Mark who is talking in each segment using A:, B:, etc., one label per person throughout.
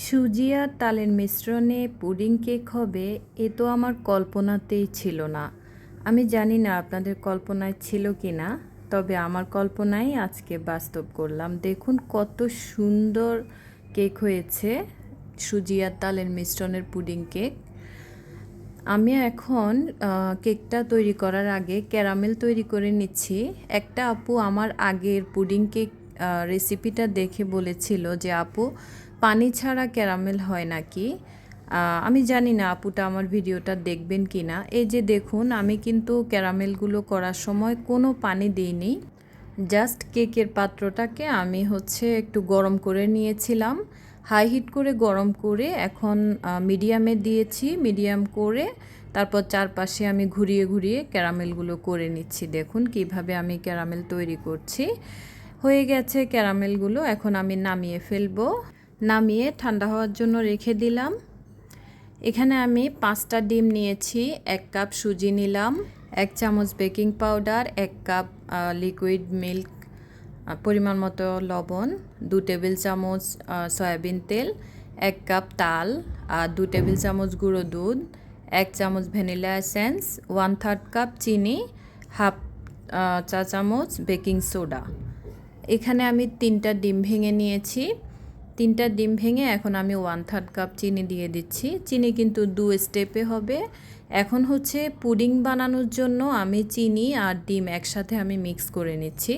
A: সুজি আর তালের মিশ্রণে পুডিং কেক হবে, এ তো আমার কল্পনাতেই ছিল না। আমি জানি না আপনাদের কল্পনায় ছিল কি না, তবে আমার কল্পনাই আজকে বাস্তব করলাম। দেখুন কত সুন্দর কেক হয়েছে সুজি আর তালের মিশ্রণের পুডিং কেক। আমি এখন কেকটা তৈরি করার আগে ক্যারামেল তৈরি করে নিচ্ছি। একটা আপু আমার আগের পুডিং কেক রেসিপিটা দেখে বলেছিল যে, আপু পানি ছাড়া ক্যারামেল হয় নাকি? আমি জানি না আপুটা আমার ভিডিওটা দেখবেন কি না। এই যে দেখুন, আমি কিন্তু ক্যারামেলগুলো করার সময় কোনো পানি দিইনি। জাস্ট কেকের পাত্রটাকে আমি হচ্ছে একটু গরম করে নিয়েছিলাম। হাই হিট করে গরম করে এখন মিডিয়ামে দিয়েছি। মিডিয়াম করে তারপর চারপাশে আমি ঘুরিয়ে ঘুরিয়ে ক্যারামেলগুলো করে নিচ্ছি। দেখুন কীভাবে আমি ক্যারামেল তৈরি করছি। হয়ে গেছে ক্যারামেলগুলো, এখন আমি নামিয়ে ফেলব। নামিয়ে ঠান্ডা হওয়ার জন্য রেখে দিলাম। এখানে আমি পাঁচটা ডিম নিয়েছি, এক কাপ সুজি নিলাম, এক চামচ বেকিং পাউডার, এক কাপ লিকুইড মিল্ক পরিমাণ মতো লবণ, দু টেবিল চামচ সয়াবিন তেল, এক কাপ তাল আর দু টেবিল চামচ গুঁড়ো দুধ, এক চামচ vanilla essence one third cup চিনি হাফ চা চামচ বেকিং সোডা। এখানে আমি তিনটা ডিম ভেঙে নিয়েছি। তিনটা ডিম ভেঙে এখন আমি ওয়ান থার্ড কাপ চিনি দিয়ে দিচ্ছি। চিনি কিন্তু দু স্টেপে হবে। এখন হচ্ছে পুডিং বানানোর জন্য আমি চিনি আর ডিম একসাথে আমি মিক্স করে নিচ্ছি।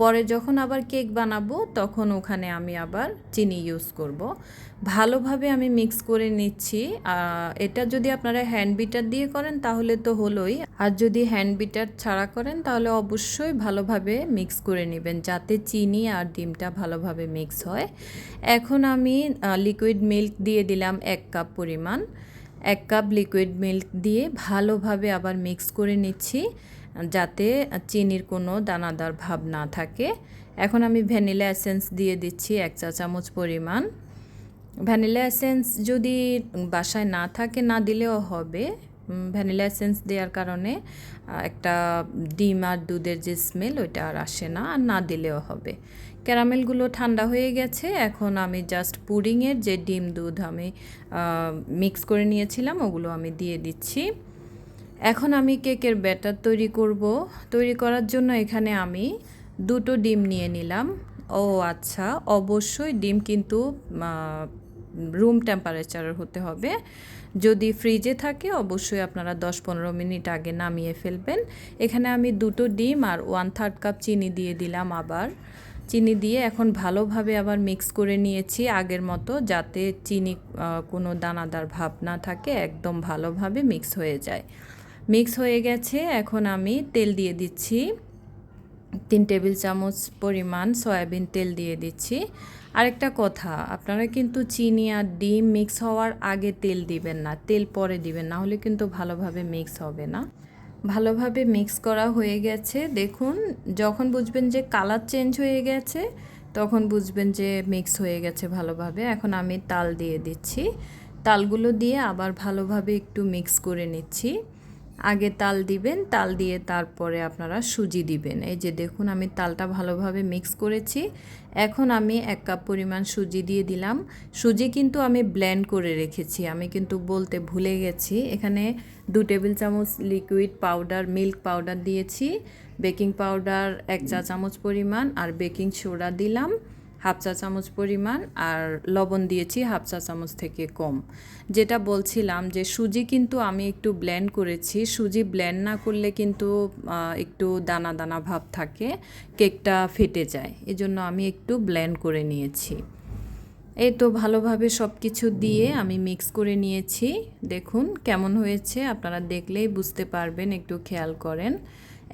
A: পরে যখন আবার কেক বানাবো, তখন ওখানে আমি আবার চিনি ইউজ করব। ভালোভাবে আমি মিক্স করে নিচ্ছি। এটা যদি আপনারা হ্যান্ড বিটার দিয়ে করেন, তাহলে তো হলোই। আর যদি হ্যান্ড বিটার ছাড়া করেন, তাহলে অবশ্যই ভালোভাবে মিক্স করে নেবেন, যাতে চিনি আর ডিমটা ভালোভাবে মিক্স হয়। এখন আমি লিকুইড মিল্ক দিয়ে দিলাম এক কাপ পরিমাণ। এক কাপ লিকুইড মিল্ক দিয়ে ভালোভাবে আবার মিক্স করে নিচ্ছি। যাতে চিনির কোনো দানাদার ভাব না থাকে। এখন আমি ভ্যানিলা এসেন্স দিয়ে দিচ্ছি এক চা চামচ পরিমাণ। ভ্যানিলা এসেন্স যদি বাসায় না থাকে, না দিলেও হবে। ভ্যানিলা এসেন্স দেওয়ার কারণে একটা ডিম আর দুধের যে স্মেল, ওইটা আর আসে না, আর না দিলেও হবে। ক্যারামেলগুলো ঠান্ডা হয়ে গেছে। এখন আমি জাস্ট পুডিংয়ের যে ডিম দুধ আমি মিক্স করে নিয়েছিলাম, ওগুলো আমি দিয়ে দিচ্ছি। এখন আমি কেকের ব্যাটার তৈরি করব। তৈরি করার জন্য এখানে আমি দুটো ডিম নিয়ে নিলাম। ও আচ্ছা অবশ্যই ডিম কিন্তু রুম টেম্পারেচারের হতে হবে। যদি ফ্রিজে থাকে, অবশ্যই আপনারা দশ পনেরো মিনিট আগে নামিয়ে ফেলবেন। এখানে আমি দুটো ডিম আর ওয়ান থার্ড কাপ চিনি দিয়ে দিলাম আবার। চিনি দিয়ে এখন ভালোভাবে আবার মিক্স করে নিয়েছি আগের মতো, যাতে চিনি কোনো দানাদার ভাব না থাকে, একদম ভালোভাবে মিক্স হয়ে যায়। মিক্স হয়ে গেছে। এখন আমি তেল দিয়ে দিচ্ছি। তিন টেবিল চামচ পরিমাণ সয়াবিন তেল দিয়ে দিচ্ছি। আরেকটা কথা, আপনারা কিন্তু চিনি আর ডিম মিক্স হওয়ার আগে তেল দিবেন না, তেল পরে দিবেন, না হলে কিন্তু ভালোভাবে মিক্স হবে না। ভালোভাবে মিক্স করা হয়ে গেছে। দেখুন, যখন বুঝবেন যে কালার চেঞ্জ হয়ে গেছে, তখন বুঝবেন যে মিক্স হয়ে গেছে ভালোভাবে। এখন আমি তাল দিয়ে দিচ্ছি। তালগুলো দিয়ে আবার ভালোভাবে একটু মিক্স করে নিচ্ছি। আগে তাল দিবেন, তাল দিয়ে তারপরে আপনারা সুজি দিবেন। এই যে দেখুন, আমি তালটা ভালোভাবে মিক্স করেছি। এখন আমি এক কাপ পরিমাণ সুজি দিয়ে দিলাম। সুজি কিন্তু আমি ব্লেন্ড করে রেখেছি। আমি কিন্তু বলতে ভুলে গেছি। এখানে দু টেবিল চামচ লিকুইড পাউডার মিল্ক পাউডার দিয়েছি। বেকিং পাউডার এক চা চামচ পরিমাণ আর বেকিং সোডা দিলাম। হাফ চা চামচ পরিমাণ আর লবণ দিয়েছি হাফ চা চামচ থেকে কম। যেটা বলছিলাম যে সুজি কিন্তু আমি একটু ব্লেন্ড করেছি। সুজি ব্লেন্ড না করলে কিন্তু একটু দানা দানা ভাব থাকে, কেকটা ফেটে যায়। এজন্য আমি একটু ব্লেন্ড করে নিয়েছি। এই তো ভালোভাবে সব কিছু দিয়ে আমি মিক্স করে নিয়েছি। দেখুন কেমন হয়েছে, আপনারা দেখলেই বুঝতে পারবেন, একটু খেয়াল করেন।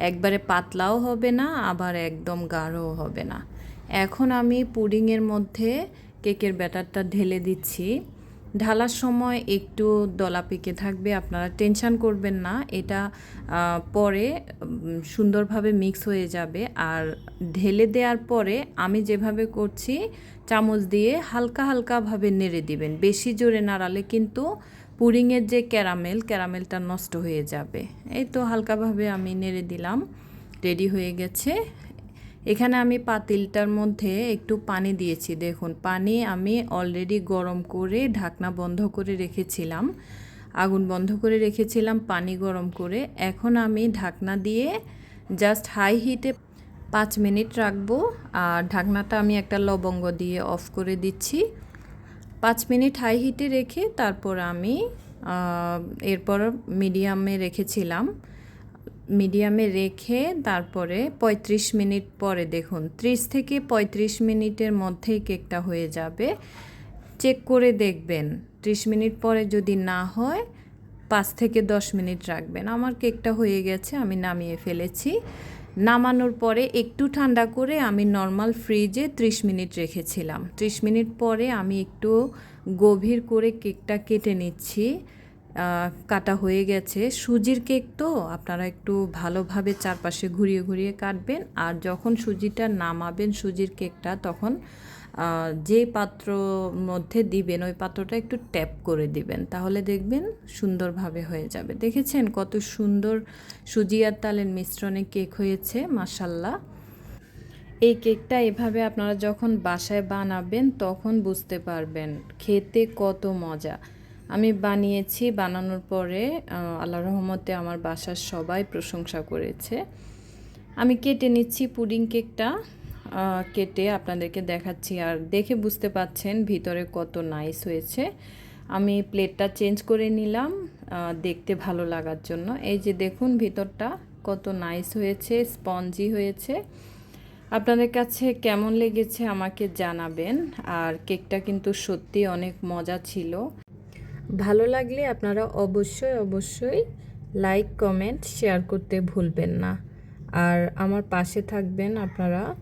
A: একবারে পাতলাও হবে না, আবার একদম গাঢ়ও হবে না। এখন আমি পুডিংয়ের মধ্যে কেকের ব্যাটারটা ঢেলে দিচ্ছি। ঢালার সময় একটু দলা পেকে থাকবে, আপনারা টেনশন করবেন না। এটা পরে সুন্দরভাবে মিক্স হয়ে যাবে। আর ঢেলে দেওয়ার পরে আমি যেভাবে করছি, চামচ দিয়ে হালকা হালকাভাবে নেড়ে দিবেন। বেশি জোরে নাড়ালে কিন্তু পুডিংয়ের যে ক্যারামেল, ক্যারামেলটা নষ্ট হয়ে যাবে। এই তো হালকাভাবে আমি নেড়ে দিলাম। রেডি হয়ে গেছে। এখানে আমি পাতিলটার মধ্যে একটু পানি দিয়েছি। দেখুন, পানি আমি অলরেডি গরম করে ঢাকনা বন্ধ করে রেখেছিলাম। আগুন বন্ধ করে রেখেছিলাম, পানি গরম করে। এখন আমি ঢাকনা দিয়ে জাস্ট হাই হিটে পাঁচ মিনিট রাখব। আর ঢাকনাটা আমি একটা লবঙ্গ দিয়ে অফ করে দিচ্ছি। পাঁচ মিনিট হাই হিটে রেখে তারপর আমি এরপর মিডিয়ামে রেখেছিলাম। মিডিয়ামে রেখে তারপরে ৩৫ মিনিট পরে দেখুন 30 থেকে ৩৫ মিনিটের মধ্যেই কেকটা হয়ে যাবে। চেক করে দেখবেন 30 মিনিট পরে যদি না হয়, পাঁচ থেকে দশ মিনিট রাখবেন। আমার কেকটা হয়ে গেছে, আমি নামিয়ে ফেলেছি। নামানোর পরে একটু ঠান্ডা করে আমি নর্মাল ফ্রিজে 30 মিনিট রেখেছিলাম। 30 মিনিট পরে আমি একটু গভীর করে কেকটা কেটে নিচ্ছি। কাটা হয়ে গেছে। সুজির কেক তো আপনারা একটু ভালোভাবে চারপাশে ঘুরিয়ে ঘুরিয়ে কাটবেন আর যখন সুজিটা নামাবেন সুজির কেকটা তখন যে পাত্র মধ্যে দিবেন ওই পাত্রটা একটু ট্যাপ করে দিবেন। তাহলে দেখবেন সুন্দরভাবে হয়ে যাবে। দেখেছেন কত সুন্দর সুজি আর তালের মিশ্রণে কেক হয়েছে মাসাল্লাহ এই কেকটা এভাবে আপনারা যখন বাসায় বানাবেন তখন বুঝতে পারবেন, খেতে কত মজা। আমি বানিয়েছি, বানানোর পরে আল্লাহ রহমতে আমার বাসার সবাই প্রশংসা করেছে। আমি কেটে নিচ্ছি পুডিং কেকটা কেটে আপনাদেরকে দেখাচ্ছি। আর দেখে বুঝতে পাচ্ছেন ভিতরে কত নাইস হয়েছে। আমি প্লেটটা চেঞ্জ করে নিলাম দেখতে ভালো লাগার জন্য। এই যে দেখুন ভিতরটা কত নাইস হয়েছে স্পঞ্জি হয়েছে। আপনাদের কাছে কেমন লেগেছে আমাকে জানাবেন। আর কেকটা কিন্তু সত্যি অনেক মজা ছিল। ভালো লাগলে আপনারা অবশ্যই অবশ্যই লাইক কমেন্ট শেয়ার করতে ভুলবেন না। আর আমার পাশে থাকবেন আপনারা।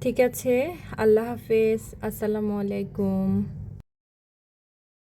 A: ঠিক আছে, আল্লাহ হাফেজ। আসসালামু আলাইকুম।